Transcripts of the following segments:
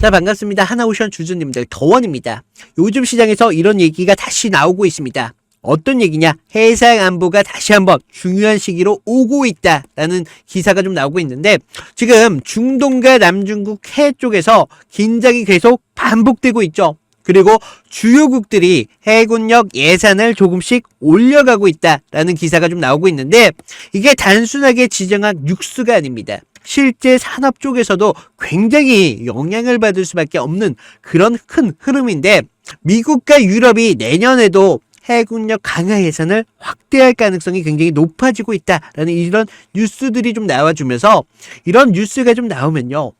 자, 반갑습니다. 하나오션 주주님들, 더원입니다. 요즘 시장에서 이런 얘기가 다시 나오고 있습니다. 어떤 얘기냐? 해상 안보가 다시 한번 중요한 시기로 오고 있다라는 기사가 좀 나오고 있는데 지금 중동과 남중국 해 쪽에서 긴장이 계속 반복되고 있죠. 그리고 주요국들이 해군력 예산을 조금씩 올려가고 있다라는 기사가 좀 나오고 있는데 이게 단순하게 지정한 뉴스가 아닙니다. 실제 산업 쪽에서도 굉장히 영향을 받을 수밖에 없는 그런 큰 흐름인데 미국과 유럽이 내년에도 해군력 강화 예산을 확대할 가능성이 굉장히 높아지고 있다라는 이런 뉴스들이 좀 나와주면서 이런 뉴스가 좀 나오면요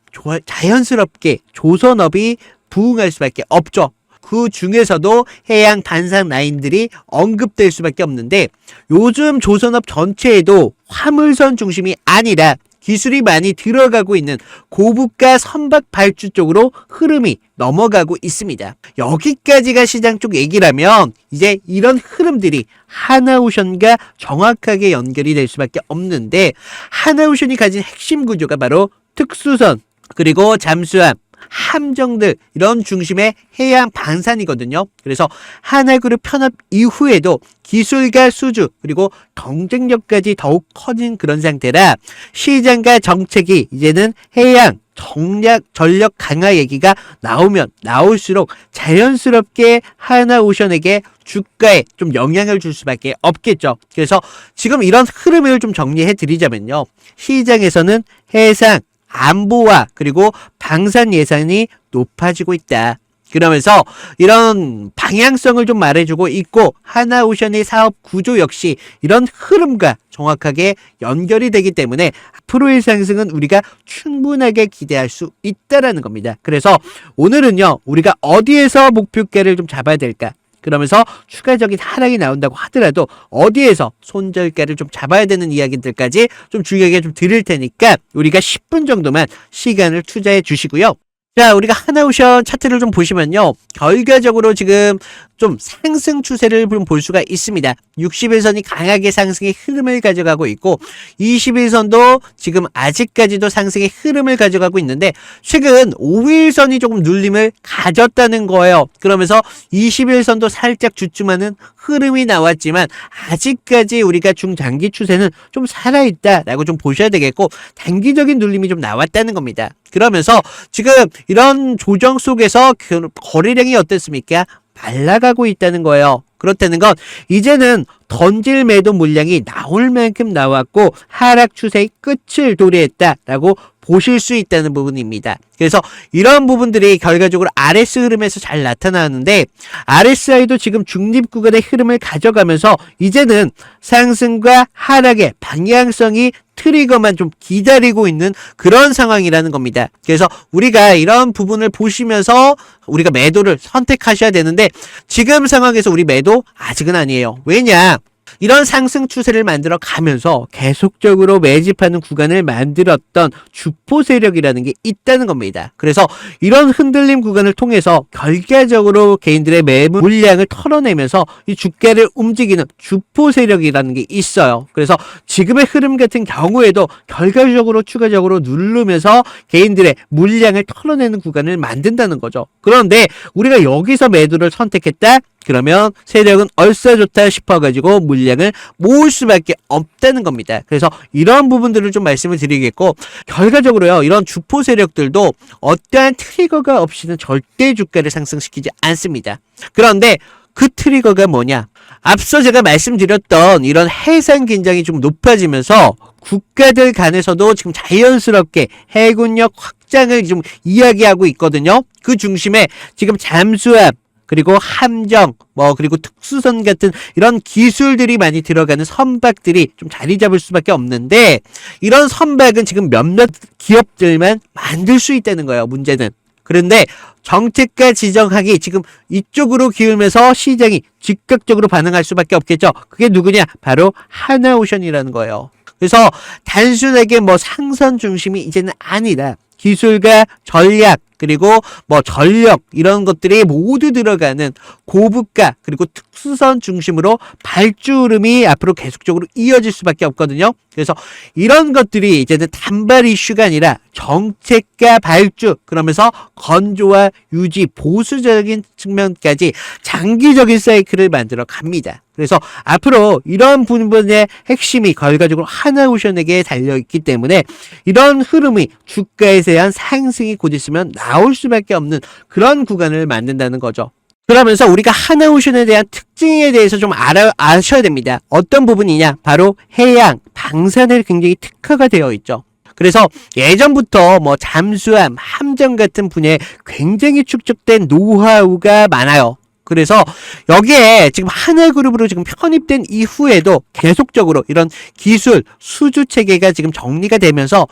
자연스럽게 조선업이 부흥할 수밖에 없죠. 그 중에서도 해양 단상 라인들이 언급될 수밖에 없는데 요즘 조선업 전체에도 화물선 중심이 아니라 기술이 많이 들어가고 있는 고부가 선박 발주 쪽으로 흐름이 넘어가고 있습니다. 여기까지가 시장 쪽 얘기라면 이제 이런 흐름들이 하나오션과 정확하게 연결이 될 수밖에 없는데 하나오션이 가진 핵심 구조가 바로 특수선 그리고 잠수함 함정들 이런 중심의 해양 방산이거든요. 그래서 하나그룹 편합 이후에도 기술과 수주 그리고 경쟁력까지 더욱 커진 그런 상태라 시장과 정책이 이제는 해양 정략 전력 강화 얘기가 나오면 나올수록 자연스럽게 하나오션에게 주가에 좀 영향을 줄 수밖에 없겠죠. 그래서 지금 이런 흐름을 좀 정리해 드리자면요. 시장에서는 해상 안보와 그리고 방산 예산이 높아지고 있다. 그러면서 이런 방향성을 좀 말해주고 있고 하나오션의 사업 구조 역시 이런 흐름과 정확하게 연결이 되기 때문에 앞으로의 상승은 우리가 충분하게 기대할 수 있다라는 겁니다. 그래서 오늘은요 우리가 어디에서 목표가를 좀 잡아야 될까? 그러면서 추가적인 하락이 나온다고 하더라도 어디에서 손절가를 좀 잡아야 되는 이야기들까지 좀 중요하게 좀 드릴 테니까 우리가 10분 정도만 시간을 투자해 주시고요. 자, 우리가 하나오션 차트를 좀 보시면요. 결과적으로 지금 좀 상승 추세를 좀 볼 수가 있습니다. 60일선이 강하게 상승의 흐름을 가져가고 있고 21선도 지금 아직까지도 상승의 흐름을 가져가고 있는데 최근 5일선이 조금 눌림을 가졌다는 거예요. 그러면서 21선도 살짝 주춤하는 흐름이 나왔지만 아직까지 우리가 중장기 추세는 좀 살아있다라고 좀 보셔야 되겠고 단기적인 눌림이 좀 나왔다는 겁니다. 그러면서 지금 이런 조정 속에서 그 거래량이 어땠습니까? 말라가고 있다는 거예요. 그렇다는 건 이제는 던질 매도 물량이 나올 만큼 나왔고 하락 추세의 끝을 도래했다라고 보실 수 있다는 부분입니다. 그래서 이런 부분들이 결과적으로 RS 흐름에서 잘 나타나는데 RSI도 지금 중립 구간의 흐름을 가져가면서 이제는 상승과 하락의 방향성이 트리거만 좀 기다리고 있는 그런 상황이라는 겁니다. 그래서 우리가 이런 부분을 보시면서 우리가 매도를 선택하셔야 되는데 지금 상황에서 우리 매도 아직은 아니에요. 왜냐? 이런 상승 추세를 만들어 가면서 계속적으로 매집하는 구간을 만들었던 주포 세력이라는 게 있다는 겁니다. 그래서 이런 흔들림 구간을 통해서 결과적으로 개인들의 매물 물량을 털어내면서 이 주가를 움직이는 주포 세력이라는 게 있어요. 그래서 지금의 흐름 같은 경우에도 결과적으로 추가적으로 누르면서 개인들의 물량을 털어내는 구간을 만든다는 거죠. 그런데 우리가 여기서 매도를 선택했다? 그러면 세력은 얼싸 좋다 싶어가지고 물량을 모을 수밖에 없다는 겁니다. 그래서 이런 부분들을 좀 말씀을 드리겠고 결과적으로요 이런 주포 세력들도 어떠한 트리거가 없이는 절대 주가를 상승시키지 않습니다. 그런데 그 트리거가 뭐냐? 앞서 제가 말씀드렸던 이런 해상 긴장이 좀 높아지면서 국가들 간에서도 지금 자연스럽게 해군력 확장을 좀 이야기하고 있거든요. 그 중심에 지금 잠수함 그리고 함정, 뭐, 그리고 특수선 같은 이런 기술들이 많이 들어가는 선박들이 좀 자리 잡을 수밖에 없는데, 이런 선박은 지금 몇몇 기업들만 만들 수 있다는 거예요, 문제는. 그런데 정책과 지정학이 지금 이쪽으로 기울면서 시장이 즉각적으로 반응할 수밖에 없겠죠. 그게 누구냐? 바로 하나오션이라는 거예요. 그래서 단순하게 뭐 상선 중심이 이제는 아니라 기술과 전략 그리고 뭐 전력 이런 것들이 모두 들어가는 고부가 그리고 특수선 중심으로 발주름이 앞으로 계속적으로 이어질 수밖에 없거든요. 그래서 이런 것들이 이제는 단발 이슈가 아니라 정책과 발주 그러면서 건조와 유지 보수적인 측면까지 장기적인 사이클을 만들어 갑니다. 그래서 앞으로 이런 부분의 핵심이 결과적으로 하나오션에게 달려있기 때문에 이런 흐름이 주가에 대한 상승이 곧 있으면 나올 수밖에 없는 그런 구간을 만든다는 거죠. 그러면서 우리가 하나오션에 대한 특징에 대해서 좀 알아, 아셔야 됩니다. 어떤 부분이냐? 바로 해양, 방산에 굉장히 특화가 되어 있죠. 그래서 예전부터 뭐 잠수함, 함정 같은 분야에 굉장히 축적된 노하우가 많아요. 그래서 여기에 지금 하나그룹으로 지금 편입된 이후에도 계속적으로 이런 기술 수주 체계가 지금 정리가 되면서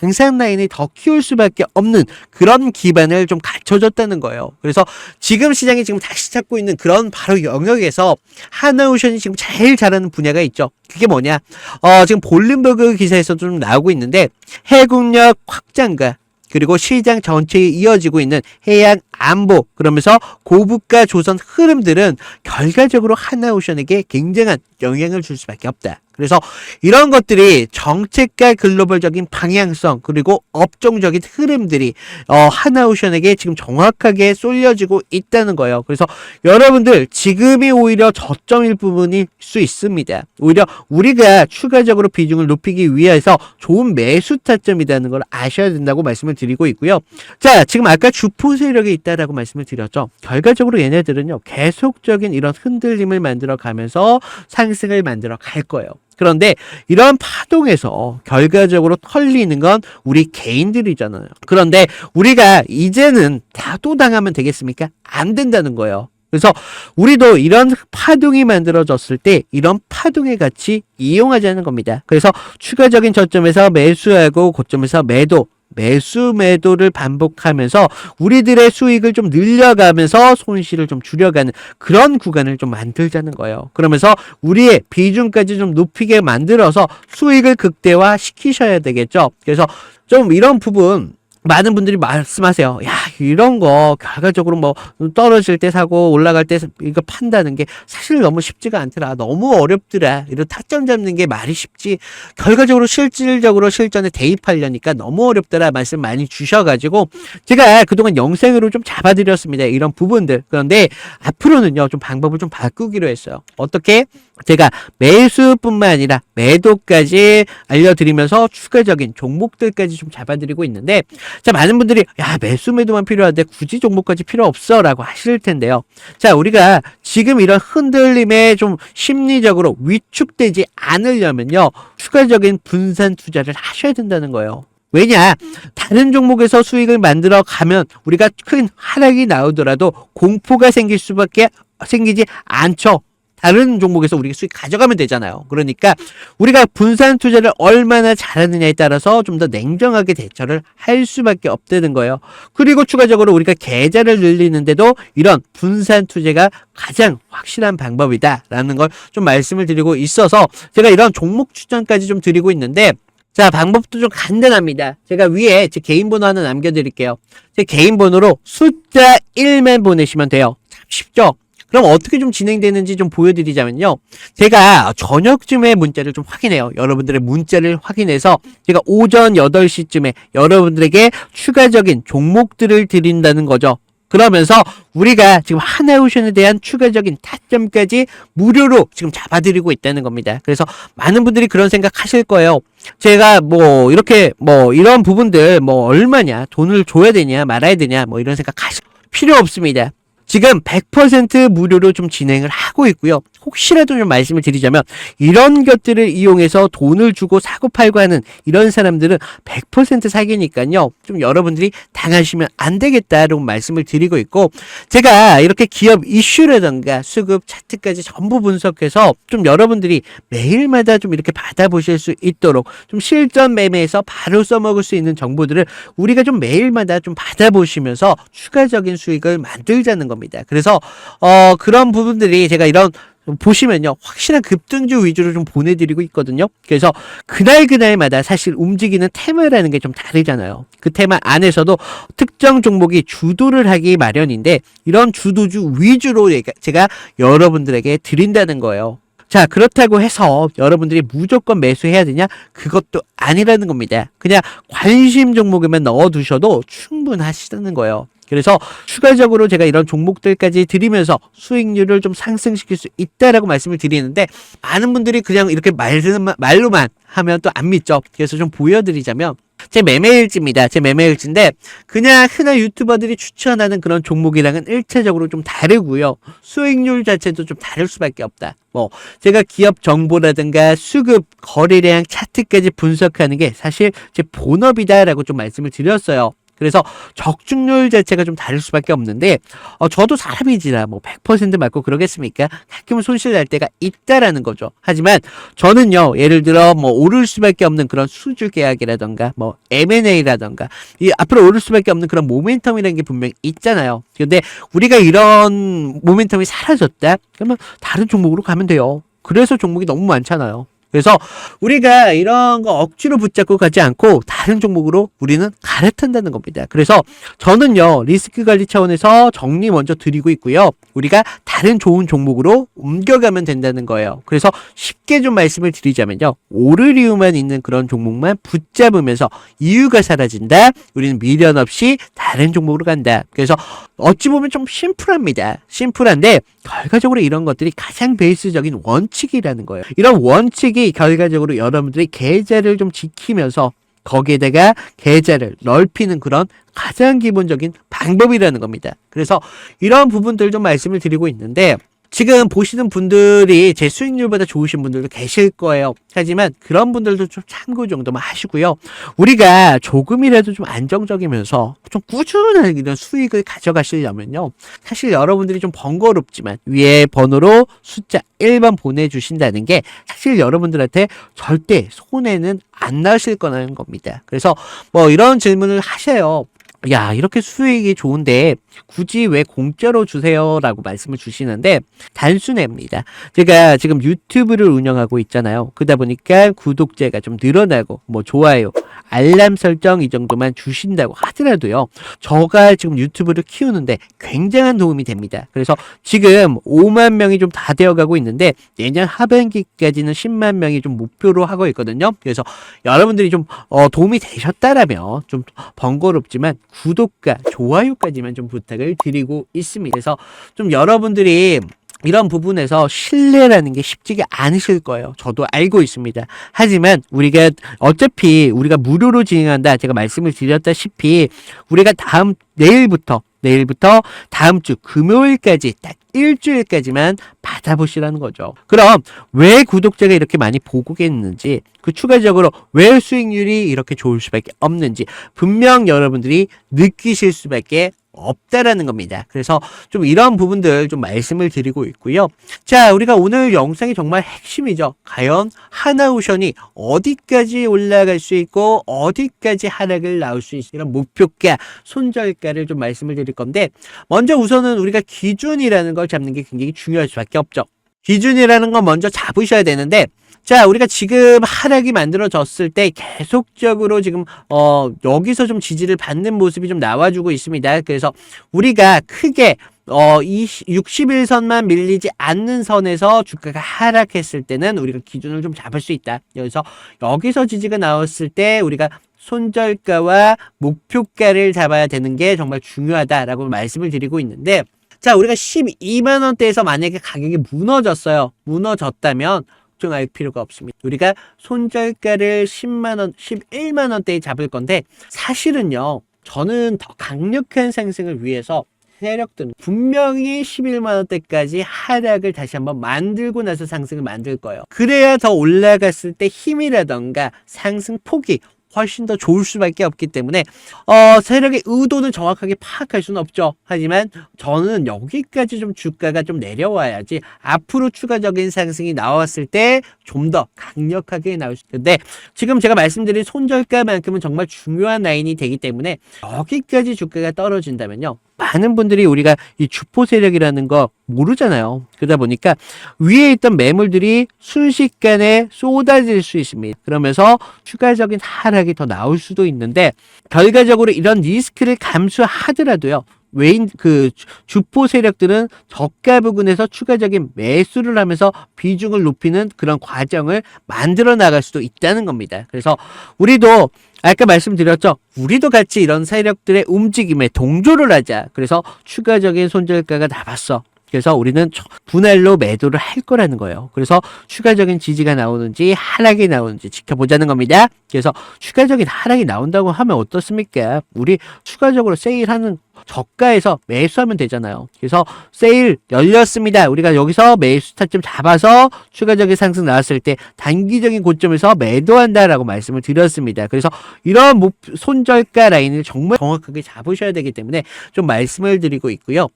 방산 라인을 더 키울 수밖에 없는 그런 기반을 좀 갖춰줬다는 거예요. 그래서 지금 시장이 지금 다시 찾고 있는 그런 바로 영역에서 하나오션이 지금 제일 잘하는 분야가 있죠. 그게 뭐냐? 어, 지금 볼룸버그 기사에서 좀 나오고 있는데 해군력 확장과 그리고 시장 전체에 이어지고 있는 해양 안보 그러면서 고부가 조선 흐름들은 결과적으로 하나오션에게 굉장한 영향을 줄 수밖에 없다. 그래서 이런 것들이 정책과 글로벌적인 방향성 그리고 업종적인 흐름들이 어, 하나오션에게 지금 정확하게 쏠려지고 있다는 거예요. 그래서 여러분들 지금이 오히려 저점일 부분일 수 있습니다. 오히려 우리가 추가적으로 비중을 높이기 위해서 좋은 매수 타점이라는 걸 아셔야 된다고 말씀을 드리고 있고요. 자, 지금 아까 주포 세력이 있다 라고 말씀을 드렸죠. 결과적으로 얘네들은요 계속적인 이런 흔들림을 만들어 가면서 상승을 만들어 갈 거예요. 그런데 이런 파동에서 결과적으로 털리는 건 우리 개인들이잖아요. 그런데 우리가 이제는 다도 당하면 되겠습니까? 안 된다는 거예요. 그래서 우리도 이런 파동이 만들어졌을 때 이런 파동의 가치 이용하자는 겁니다. 그래서 추가적인 저점에서 매수하고 고점에서 매도 매수 매도를 반복하면서 우리들의 수익을 좀 늘려가면서 손실을 좀 줄여가는 그런 구간을 좀 만들자는 거예요. 그러면서 우리의 비중까지 좀 높이게 만들어서 수익을 극대화 시키셔야 되겠죠. 그래서 좀 이런 부분 많은 분들이 말씀하세요. 야, 이런 거 결과적으로 뭐 떨어질 때 사고 올라갈 때 이거 판다는 게 사실 너무 쉽지가 않더라. 너무 어렵더라. 이런 타점 잡는 게 말이 쉽지. 결과적으로 실질적으로 실전에 대입하려니까 너무 어렵더라. 말씀 많이 주셔가지고 제가 그동안 영상으로 좀 잡아드렸습니다. 이런 부분들. 그런데 앞으로는요, 좀 방법을 좀 바꾸기로 했어요. 어떻게? 제가 매수뿐만 아니라 매도까지 알려드리면서 추가적인 종목들까지 좀 잡아드리고 있는데 자 많은 분들이 야 매수 매도만 필요한데 굳이 종목까지 필요 없어 라고 하실 텐데요. 자 우리가 지금 이런 흔들림에 좀 심리적으로 위축되지 않으려면요 추가적인 분산 투자를 하셔야 된다는 거예요. 왜냐? 다른 종목에서 수익을 만들어 가면 우리가 큰 하락이 나오더라도 공포가 생길 수밖에 생기지 않죠. 다른 종목에서 우리가 수익 가져가면 되잖아요. 그러니까 우리가 분산 투자를 얼마나 잘하느냐에 따라서 좀 더 냉정하게 대처를 할 수밖에 없다는 거예요. 그리고 추가적으로 우리가 계좌를 늘리는데도 이런 분산 투자가 가장 확실한 방법이다라는 걸 좀 말씀을 드리고 있어서 제가 이런 종목 추천까지 좀 드리고 있는데 자, 방법도 좀 간단합니다. 제가 위에 제 개인 번호 하나 남겨드릴게요. 제 개인 번호로 숫자 1만 보내시면 돼요. 참 쉽죠? 그럼 어떻게 좀 진행되는지 좀 보여드리자면요. 제가 저녁쯤에 문자를 좀 확인해요. 여러분들의 문자를 확인해서 제가 오전 8시쯤에 여러분들에게 추가적인 종목들을 드린다는 거죠. 그러면서 우리가 지금 하나오션에 대한 추가적인 타점까지 무료로 지금 잡아드리고 있다는 겁니다. 그래서 많은 분들이 그런 생각 하실 거예요. 제가 뭐 이렇게 뭐 이런 부분들 뭐 얼마냐 돈을 줘야 되냐 말아야 되냐 뭐 이런 생각 하실 필요 없습니다. 지금 100% 무료로 좀 진행을 하고 있고요. 혹시라도 좀 말씀을 드리자면 이런 것들을 이용해서 돈을 주고 사고 팔고 하는 이런 사람들은 100% 사기니까요. 좀 여러분들이 당하시면 안 되겠다라고 말씀을 드리고 있고 제가 이렇게 기업 이슈라던가 수급 차트까지 전부 분석해서 좀 여러분들이 매일마다 좀 이렇게 받아보실 수 있도록 좀 실전 매매에서 바로 써먹을 수 있는 정보들을 우리가 좀 매일마다 좀 받아보시면서 추가적인 수익을 만들자는 겁니다. 그래서 어 그런 부분들이 제가 이런 보시면요. 확실한 급등주 위주로 좀 보내드리고 있거든요. 그래서 그날 그날마다 사실 움직이는 테마라는 게 좀 다르잖아요. 그 테마 안에서도 특정 종목이 주도를 하기 마련인데 이런 주도주 위주로 제가 여러분들에게 드린다는 거예요. 자, 그렇다고 해서 여러분들이 무조건 매수해야 되냐? 그것도 아니라는 겁니다. 그냥 관심 종목에만 넣어두셔도 충분하시다는 거예요. 그래서 추가적으로 제가 이런 종목들까지 드리면서 수익률을 좀 상승시킬 수 있다라고 말씀을 드리는데 많은 분들이 그냥 이렇게 말로만, 하면 또 안 믿죠. 그래서 좀 보여드리자면 제 매매일지입니다. 제 매매일지인데 그냥 흔한 유튜버들이 추천하는 그런 종목이랑은 일차적으로 좀 다르고요. 수익률 자체도 좀 다를 수밖에 없다. 뭐 제가 기업 정보라든가 수급, 거래량, 차트까지 분석하는 게 사실 제 본업이다라고 좀 말씀을 드렸어요. 그래서 적중률 자체가 좀 다를 수밖에 없는데 어, 저도 사람이지라 뭐 100% 맞고 그러겠습니까? 가끔은 손실 날 때가 있다라는 거죠. 하지만 저는요 예를 들어 뭐 오를 수밖에 없는 그런 수주 계약이라던가 뭐 M&A라던가 이 앞으로 오를 수밖에 없는 그런 모멘텀이라는 게 분명히 있잖아요. 근데 우리가 이런 모멘텀이 사라졌다? 그러면 다른 종목으로 가면 돼요. 그래서 종목이 너무 많잖아요. 그래서 우리가 이런 거 억지로 붙잡고 가지 않고 다른 종목으로 우리는 갈아탄다는 겁니다. 그래서 저는요, 리스크 관리 차원에서 정리 먼저 드리고 있고요. 우리가 다른 좋은 종목으로 옮겨가면 된다는 거예요. 그래서 쉽게 좀 말씀을 드리자면요. 오를 이유만 있는 그런 종목만 붙잡으면서 이유가 사라진다. 우리는 미련 없이 다른 종목으로 간다. 그래서 어찌 보면 좀 심플합니다. 심플한데 결과적으로 이런 것들이 가장 베이스적인 원칙이라는 거예요. 이런 원칙이 결과적으로 여러분들이 계좌를 좀 지키면서 거기에다가 계좌를 넓히는 그런 가장 기본적인 방법이라는 겁니다. 그래서 이런 부분들 좀 말씀을 드리고 있는데 지금 보시는 분들이 제 수익률보다 좋으신 분들도 계실 거예요. 하지만 그런 분들도 좀 참고 정도만 하시고요. 우리가 조금이라도 좀 안정적이면서 좀 꾸준한 이런 수익을 가져가시려면요. 사실 여러분들이 좀 번거롭지만 위에 번호로 숫자 1번 보내주신다는 게 사실 여러분들한테 절대 손해는 안 나실 거라는 겁니다. 그래서 뭐 이런 질문을 하셔요. 야, 이렇게 수익이 좋은데 굳이 왜 공짜로 주세요 라고 말씀을 주시는데 단순합니다. 제가 지금 유튜브를 운영하고 있잖아요. 그러다 보니까 구독자가 좀 늘어나고 뭐 좋아요, 알람 설정 이 정도만 주신다고 하더라도요. 저가 지금 유튜브를 키우는데 굉장한 도움이 됩니다. 그래서 지금 5만 명이 좀 다 되어 가고 있는데 내년 하반기까지는 10만 명이 좀 목표로 하고 있거든요. 그래서 여러분들이 좀 어, 도움이 되셨다라면 좀 번거롭지만 구독과 좋아요까지만 좀 부탁을 드리고 있습니다. 그래서 좀 여러분들이 이런 부분에서 신뢰라는 게 쉽지가 않으실 거예요. 저도 알고 있습니다. 하지만 우리가 어차피 우리가 무료로 진행한다. 제가 말씀을 드렸다시피 우리가 다음 내일부터 내일부터 다음 주 금요일까지 딱 일주일까지만 받아보시라는 거죠. 그럼 왜 구독자가 이렇게 많이 보고 계는지, 그 추가적으로 왜 수익률이 이렇게 좋을 수밖에 없는지 분명 여러분들이 느끼실 수밖에 없다라는 겁니다. 그래서 좀 이런 부분들 좀 말씀을 드리고 있고요. 자, 우리가 오늘 영상이 정말 핵심이죠. 과연 하나오션이 어디까지 올라갈 수 있고 어디까지 하락을 나올 수 있는 이런 목표가 손절가를 좀 말씀을 드릴 건데 먼저 우선은 우리가 기준이라는 걸 잡는 게 굉장히 중요할 수밖에 없죠. 기준이라는 건 먼저 잡으셔야 되는데 자, 우리가 지금 하락이 만들어졌을 때 계속적으로 지금 어 여기서 좀 지지를 받는 모습이 좀 나와주고 있습니다. 그래서 우리가 크게 어, 이 60일선만 밀리지 않는 선에서 주가가 하락했을 때는 우리가 기준을 좀 잡을 수 있다. 그래서 여기서 지지가 나왔을 때 우리가 손절가와 목표가를 잡아야 되는 게 정말 중요하다라고 말씀을 드리고 있는데 자, 우리가 12만 원대에서 만약에 가격이 무너졌어요. 무너졌다면 걱정할 필요가 없습니다. 우리가 손절가를 10만 원, 11만 원대에 잡을 건데 사실은요. 저는 더 강력한 상승을 위해서 세력들은 분명히 11만 원대까지 하락을 다시 한번 만들고 나서 상승을 만들 거예요. 그래야 더 올라갔을 때 힘이라던가 상승 폭이 훨씬 더 좋을 수밖에 없기 때문에 어, 세력의 의도는 정확하게 파악할 수는 없죠. 하지만 저는 여기까지 좀 주가가 좀 내려와야지 앞으로 추가적인 상승이 나왔을 때 좀 더 강력하게 나올 수 있는데 지금 제가 말씀드린 손절가만큼은 정말 중요한 라인이 되기 때문에 여기까지 주가가 떨어진다면요. 많은 분들이 우리가 이 주포 세력이라는 거 모르잖아요. 그러다 보니까 위에 있던 매물들이 순식간에 쏟아질 수 있습니다. 그러면서 추가적인 하락이 더 나올 수도 있는데 결과적으로 이런 리스크를 감수하더라도요. 외인 그 주- 주포 세력들은 저가 부근에서 추가적인 매수를 하면서 비중을 높이는 그런 과정을 만들어 나갈 수도 있다는 겁니다. 그래서 우리도 아까 말씀드렸죠. 우리도 같이 이런 세력들의 움직임에 동조를 하자. 그래서 추가적인 손절가가 나왔어. 그래서 우리는 저- 분할로 매도를 할 거라는 거예요. 그래서 추가적인 지지가 나오는지 하락이 나오는지 지켜보자는 겁니다. 그래서 추가적인 하락이 나온다고 하면 어떻습니까? 우리 추가적으로 세일하는 저가에서 매수하면 되잖아요. 그래서 세일 열렸습니다. 우리가 여기서 매수 타점 잡아서 추가적인 상승 나왔을 때 단기적인 고점에서 매도한다라고 말씀을 드렸습니다. 그래서 이런 목 손절가 라인을 정말 정확하게 잡으셔야 되기 때문에 좀 말씀을 드리고 있고요.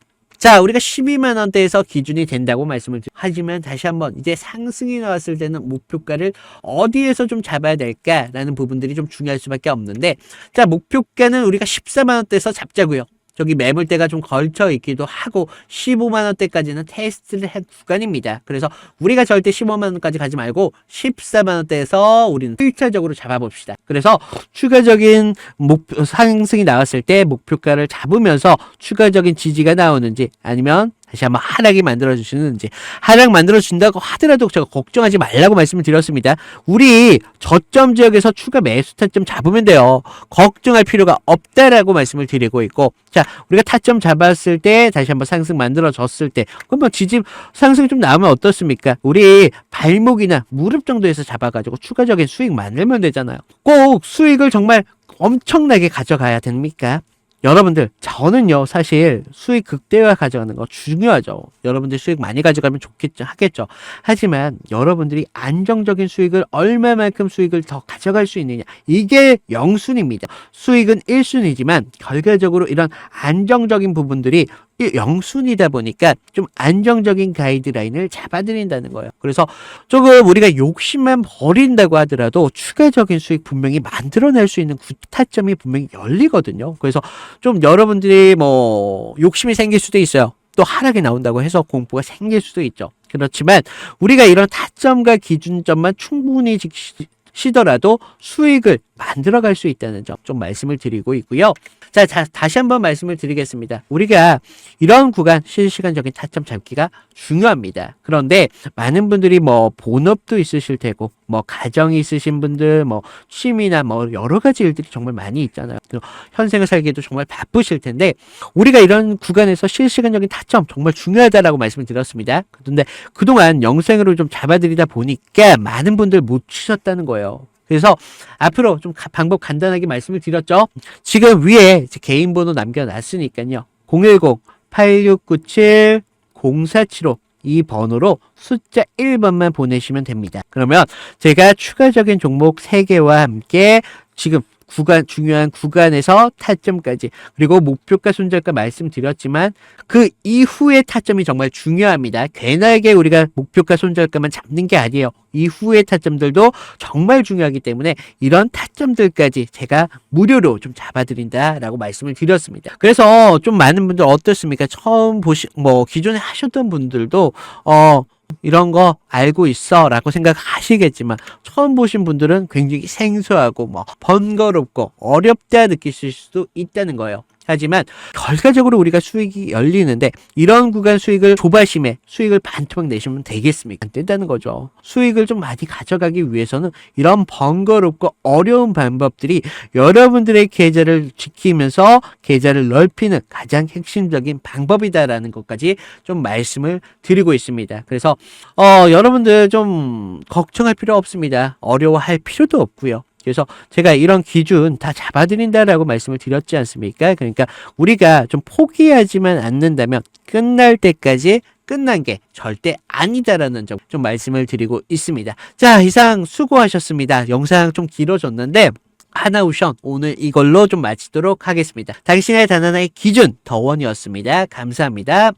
자, 우리가 12만 원대에서 기준이 된다고 말씀을 드리 하지만 다시 한번 이제 상승이 나왔을 때는 목표가를 어디에서 좀 잡아야 될까라는 부분들이 좀 중요할 수밖에 없는데 자, 목표가는 우리가 14만 원대에서 잡자고요. 저기 매물대가 좀 걸쳐 있기도 하고 15만 원대까지는 테스트를 한 구간입니다. 그래서 우리가 절대 15만 원까지 가지 말고 14만 원대에서 우리는 1차적으로 잡아봅시다. 그래서 추가적인 목표 상승이 나왔을 때 목표가를 잡으면서 추가적인 지지가 나오는지 아니면 다시 한번 하락이 만들어 주시는지 하락 만들어 준다고 하더라도 제가 걱정하지 말라고 말씀을 드렸습니다. 우리 저점 지역에서 추가 매수 타점 잡으면 돼요. 걱정할 필요가 없다라고 말씀을 드리고 있고 자 우리가 타점 잡았을 때 다시 한번 상승 만들어 졌을 때 그럼 뭐 지지 상승이 좀 나오면 어떻습니까? 우리 발목이나 무릎 정도에서 잡아가지고 추가적인 수익 만들면 되잖아요. 꼭 수익을 정말 엄청나게 가져가야 됩니까? 여러분들, 저는요, 사실 수익 극대화 가져가는 거 중요하죠. 여러분들 수익 많이 가져가면 좋겠죠, 하겠죠. 하지만 여러분들이 안정적인 수익을 얼마만큼 수익을 더 가져갈 수 있느냐. 이게 영순입니다. 수익은 1순위지만 결과적으로 이런 안정적인 부분들이 이 영순이다 보니까 좀 안정적인 가이드라인을 잡아드린다는 거예요. 그래서 조금 우리가 욕심만 버린다고 하더라도 추가적인 수익 분명히 만들어낼 수 있는 구타점이 분명히 열리거든요. 그래서 좀 여러분들이 뭐 욕심이 생길 수도 있어요. 또 하락이 나온다고 해서 공포가 생길 수도 있죠. 그렇지만 우리가 이런 타점과 기준점만 충분히 지키시더라도 수익을 만들어갈 수 있다는 점 좀 말씀을 드리고 있고요. 자, 자, 다시 한번 말씀을 드리겠습니다. 우리가 이런 구간 실시간적인 타점 잡기가 중요합니다. 그런데 많은 분들이 뭐 본업도 있으실 테고 뭐 가정이 있으신 분들 뭐 취미나 뭐 여러 가지 일들이 정말 많이 있잖아요. 또 현생을 살기에도 정말 바쁘실 텐데 우리가 이런 구간에서 실시간적인 타점 정말 중요하다라고 말씀을 드렸습니다. 그런데 그동안 영생으로 좀 잡아드리다 보니까 많은 분들 못 치셨다는 거예요. 그래서 앞으로 좀 가- 방법 간단하게 말씀을 드렸죠. 지금 위에 개인 번호 남겨놨으니까요. 010-8697-0475 이 번호로 숫자 1번만 보내시면 됩니다. 그러면 제가 추가적인 종목 3개와 함께 지금 구간, 중요한 구간에서 타점까지, 그리고 목표가 손절가 말씀드렸지만, 그 이후의 타점이 정말 중요합니다. 괜하게 우리가 목표가 손절가만 잡는 게 아니에요. 이후의 타점들도 정말 중요하기 때문에 이런 타점들까지 제가 무료로 좀 잡아드린다라고 말씀을 드렸습니다. 그래서 좀 많은 분들 어떻습니까? 처음 보시, 뭐, 기존에 하셨던 분들도, 어, 이런 거 알고 있어 라고 생각하시겠지만 처음 보신 분들은 굉장히 생소하고 뭐 번거롭고 어렵다 느끼실 수도 있다는 거예요. 하지만 결과적으로 우리가 수익이 열리는데 이런 구간 수익을 조바심에 수익을 반토막 내시면 되겠습니까? 안 된다는 거죠. 수익을 좀 많이 가져가기 위해서는 이런 번거롭고 어려운 방법들이 여러분들의 계좌를 지키면서 계좌를 넓히는 가장 핵심적인 방법이다라는 것까지 좀 말씀을 드리고 있습니다. 그래서 어, 여러분들 좀 걱정할 필요 없습니다. 어려워할 필요도 없고요. 그래서 제가 이런 기준 다 잡아드린다라고 말씀을 드렸지 않습니까? 그러니까 우리가 좀 포기하지만 않는다면 끝날 때까지 끝난 게 절대 아니다라는 점 좀 말씀을 드리고 있습니다. 자, 이상 수고하셨습니다. 영상 좀 길어졌는데 하나우션 오늘 이걸로 좀 마치도록 하겠습니다. 당신의 단하나의 기준 더원이었습니다. 감사합니다.